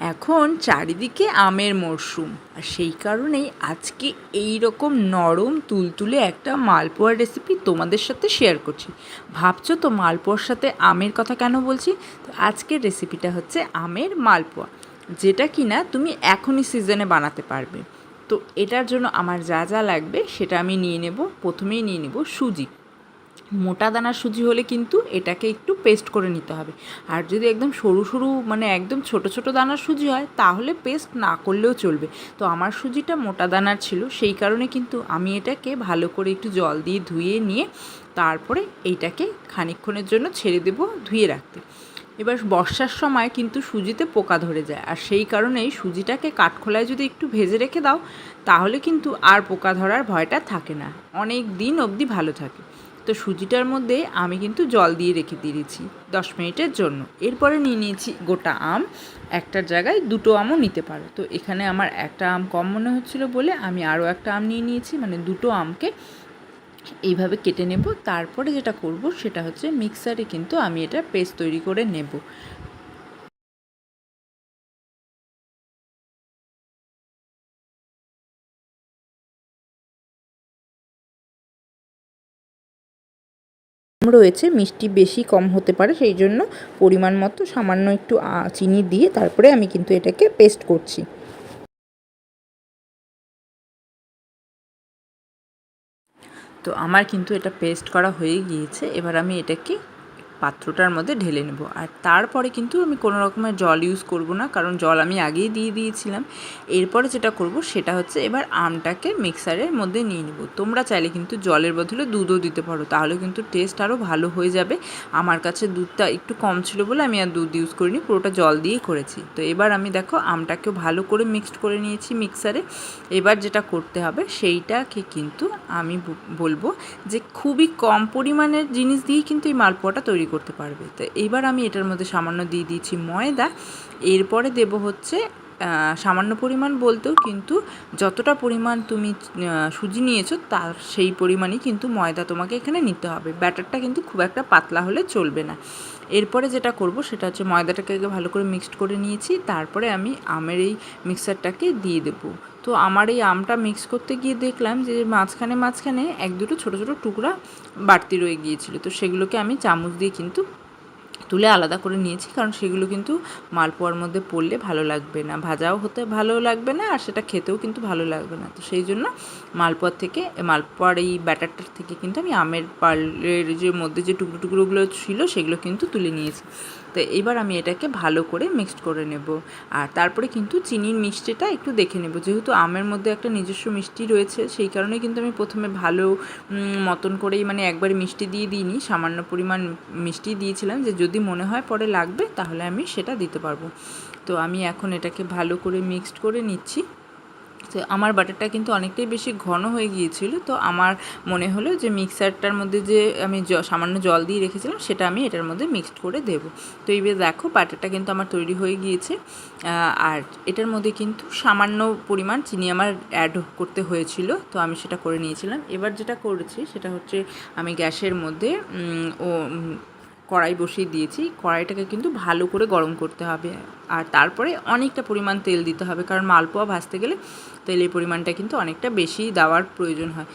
এখন চারিদিকে আমের মরশুম, আর সেই কারণেই আজকে এই রকম নরম তুলতুলে একটা মালপোয়ার রেসিপি তোমাদের সাথে শেয়ার করছি। ভাবছ তো মালপোয়ার সাথে আমের কথা কেন বলছি? তো আজকের রেসিপিটা হচ্ছে আমের মালপোয়া, যেটা কিনা তুমি এখনই সিজনে বানাতে পারবে। তো এটার জন্য আমার যা যা লাগবে সেটা আমি নিয়ে নেব, প্রথমেই নিয়ে নেব সুজি। মোটা দানার সুজি হলে কিন্তু এটাকে একটু পেস্ট করে নিতে হবে। আর যদি একদম সরু সরু মানে একদম ছোট ছোট দানার সুজি হয়, তাহলে পেস্ট না করলেও চলবে। তো আমার সুজিটা মোটা দানার ছিল, সেই কারণে কিন্তু আমি এটাকে ভালো করে একটু জল দিয়ে ধুয়ে নিয়ে তারপরে এইটাকে খানিকক্ষণের জন্য ছেড়ে দেবো ধুয়ে রাখতে। এবার বর্ষার সময় কিন্তু সুজিতে পোকা ধরে যায়, আর সেই কারণেই সুজিটাকে কাঠখোলায় যদি একটু ভেজে রেখে দাও, তাহলে কিন্তু আর পোকা ধরার ভয়টা থাকে না। অনেক দিন অবধি ভালো থাকে। তো সুজিটার মধ্যে আমি কিন্তু জল দিয়ে রেখে দিয়েছি দশ মিনিটের জন্য। এরপরে নিয়ে নিয়েছি গোটা আম। একটার জায়গায় দুটো আমও নিতে পারো। তো এখানে আমার একটা আম কম মনে হচ্ছিল বলে আমি আরও একটা আম নিয়ে নিয়েছি। মানে দুটো আমকে এইভাবে কেটে নেব। তারপরে যেটা করব সেটা হচ্ছে মিক্সারে কিন্তু আমি এটা পেস্ট তৈরি করে নেব। রয়েছে, মিষ্টি বেশি কম হতে পারে, সেই জন্য পরিমাণ মতো সামান্য একটু চিনি দিয়ে তারপরে আমি কিন্তু এটাকে পেস্ট করছি। তো আমার কিন্তু এটা পেস্ট করা হয়ে গিয়েছে, এবার আমি এটাকে পাত্রটার মধ্যে ঢেলে নেব। আর তারপরে কিন্তু আমি কোনো রকমের জল ইউজ করব না, কারণ জল আমি আগেই দিয়ে দিয়েছিলাম। এরপরে যেটা করব সেটা হচ্ছে এবার আমটাকে মিক্সারের মধ্যে নিয়ে নেব। তোমরা চাইলে কিন্তু জলের বদলে দুধও দিতে পারো, তাহলে কিন্তু টেস্ট আরও ভালো হয়ে যাবে। আমার কাছে দুধটা একটু কম ছিল বলে আমি আর দুধ ইউজ করিনি, পুরোটা জল দিয়েই করেছি। তো এবার আমি দেখো আমটাকেও ভালো করে মিক্সড করে নিয়েছি মিক্সারে এবার যেটা করতে হবে সেইটাকে কিন্তু আমি বলব যে খুবই কম পরিমাণের জিনিস দিয়েই কিন্তু এই মালপোয়াটা তৈরি তৈরি করতে পারবে। তো এইবার আমি এটার মধ্যে সামান্য দিয়ে দিয়েছি ময়দা। এরপরে দেব হচ্ছে সামান্য পরিমাণ বলতেও কিন্তু যতটা পরিমাণ তুমি সুজি নিয়েছো তার সেই পরিমাণই কিন্তু ময়দা তোমাকে এখানে নিতে হবে। ব্যাটারটা কিন্তু খুব একটা পাতলা হলে চলবে না। এরপরে যেটা করব সেটা হচ্ছে ময়দাটাকে ভালো করে মিক্সড করে নিয়েছি, তারপরে আমি আমের এই মিক্সারটাকে দিয়ে দেবো। তো আমার এই আমটা মিক্স করতে গিয়ে দেখলাম যে মাঝখানে মাঝখানে এক দুটো ছোটো ছোটো টুকরা বাড়তি রয়ে গিয়েছিল, তো সেগুলোকে আমি চামচ দিয়ে কিন্তু তুলে আলাদা করে নিয়েছি, কারণ সেগুলো কিন্তু মালপোয়ার মধ্যে পড়লে ভালো লাগবে না। ভাজাও হতে ভালো লাগবে না, আর সেটা খেতেও কিন্তু ভালো লাগবে না। তো সেই জন্য মালপোয়ার থেকে মালপোয়ার এই ব্যাটারটার থেকে কিন্তু আমি আমের পালের যে মধ্যে যে টুকরো টুকরোগুলো ছিল, সেগুলো কিন্তু তুলে নিয়েছি। তো এবার আমি এটাকে ভালো করে মিক্সড করে নেব। আর তারপরে কিন্তু চিনির মিষ্টিটা একটু দেখে নেব। যেহেতু আমের মধ্যে একটা নিজস্ব মিষ্টি রয়েছে, সেই কারণে কিন্তু আমি প্রথমে ভালো মতন করেই মানে একবার মিষ্টি দিয়ে দিইনি। সামান্য পরিমাণ মিষ্টি দিয়েছিলাম যে যদি মনে হয় পরে লাগবে, তাহলে আমি সেটা দিতে পারব। তো আমি এখন এটাকে ভালো করে মিক্সড করে নিচ্ছি। তো আমার বাটারটা কিন্তু অনেকটাই বেশি ঘন হয়ে গিয়েছিল, তো আমার মনে হলো যে মিক্সারটার মধ্যে যে আমি সামান্য জল দিয়ে রেখেছিলাম, সেটা আমি এটার মধ্যে মিক্সড করে দেব। তো এইবার দেখো, বাটারটা কিন্তু আমার তৈরি হয়ে গিয়েছে। আর এটার মধ্যে কিন্তু সামান্য পরিমাণ চিনি আমার অ্যাড করতে হয়েছিল, তো আমি সেটা করে নিয়েছিলাম। এবার যেটা করেছি, সেটা হচ্ছে আমি গ্যাসের মধ্যে ও কড়াই বসিয়ে দিয়েছি। কড়াইটাকে কিন্তু ভালো করে গরম করতে হবে। আর তারপরে অনেকটা পরিমাণ তেল দিতে হবে, কারণ মালপোয়া ভাজতে গেলে তেলের পরিমাণটা কিন্তু অনেকটা বেশি দেওয়ার প্রয়োজন হয়।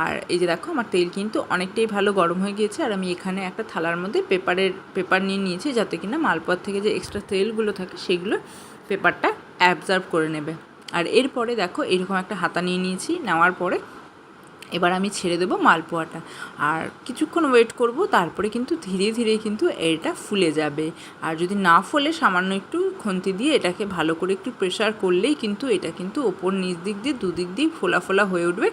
আর এই যে দেখো, আমার তেল কিন্তু অনেকটাই ভালো গরম হয়ে গিয়েছে, আর আমি এখানে একটা থালার মধ্যে পেপারের, পেপার নিয়ে নিয়েছি, যাতে কিনা মালপোয়ার থেকে যে এক্সট্রা তেলগুলো থাকে, সেগুলো পেপারটা অ্যাবজার্ভ করে নেবে। আর এরপরে দেখো, এরকম একটা হাতা নিয়ে নিয়েছি, নেওয়ার পরে এবার আমি ছেড়ে দেবো মালপোয়াটা। আর কিছুক্ষণ ওয়েট করব, তারপরে কিন্তু ধীরে ধীরে কিন্তু এটা ফুলে যাবে। আর যদি না ফলে, সামান্য একটু খন্তি দিয়ে এটাকে ভালো করে একটু প্রেশার করলেই কিন্তু এটা কিন্তু ওপর নিচ দিক দিয়ে, দুদিক দিয়ে ফোলা ফোলা হয়ে উঠবে।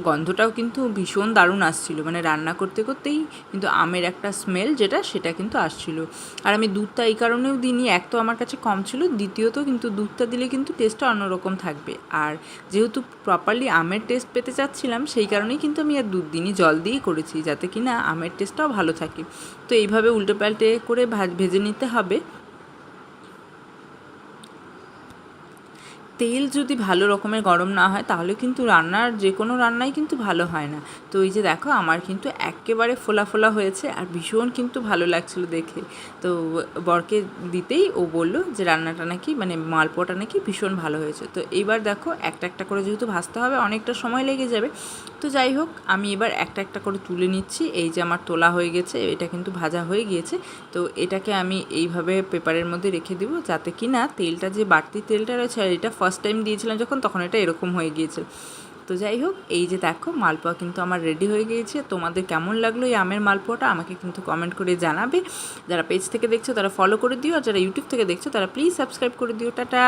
গন্ধটাও কিন্তু ভীষণ দারুণ আসছিল। মানে রান্না করতে করতেই কিন্তু আমের একটা স্মেল যেটা, সেটা কিন্তু আসছিল। আর আমি দুধটা এই কারণেও দিইনি, এক তো আমার কাছে কম ছিল, দ্বিতীয়ত কিন্তু দুধটা দিলে কিন্তু টেস্টটা অন্যরকম থাকবে। আর যেহেতু প্রপারলি আমের টেস্ট পেতে চাচ্ছিলাম, সেই কারণেই কিন্তু আমি আর দুধ দিনই জল দিয়েই করেছি, যাতে কি না আমের টেস্টটাও ভালো থাকে। তো এইভাবে উল্টো পাল্টে করে ভাজ, ভেজে নিতে হবে। তেল যদি ভালো রকমের গরম না হয়, তাহলে কিন্তু রান্নার যে কোনো রান্নাই কিন্তু ভালো হয় না। তো এই যে দেখো, আমার কিন্তু একেবারে ফোলা ফোলা হয়েছে আর ভীষণ কিন্তু ভালো লাগছিল দেখে। তো বরকে দিতেই ও বলল যে রান্নাটা নাকি মানে মালপোয়াটা নাকি ভীষণ ভালো হয়েছে। তো এইবার দেখো, একটা একটা করে যেহেতু ভাজতে হবে, অনেকটা সময় লেগে যাবে। তো যাই হোক, আমি এবার একটা একটা করে তুলে নিচ্ছি। এই যে আমার তোলা হয়ে গেছে, এটা কিন্তু ভাজা হয়ে গিয়েছে। তো এটাকে আমি এইভাবে পেপারের মধ্যে রেখে দিব, যাতে কি না তেলটা যে বাড়তি তেলটা রয়েছে, আর এটা ফার্স্ট টাইম দিয়েছিলাম যখন, তখন এটা এরকম হয়ে গিয়েছিল তো যাই হোক, এই যে দেখো, মালপোয়া কিন্তু আমার রেডি হয়ে গিয়েছে। তোমাদের কেমন লাগল এই আমের মালপোয়াটা, আমাকে কিন্তু কমেন্ট করে জানাবে। যারা পেজ থেকে দেখছ, তারা ফলো করে দিও। আর যারা ইউটিউব থেকে দেখছ, তারা প্লিজ সাবস্ক্রাইব করে দিও। টাটা!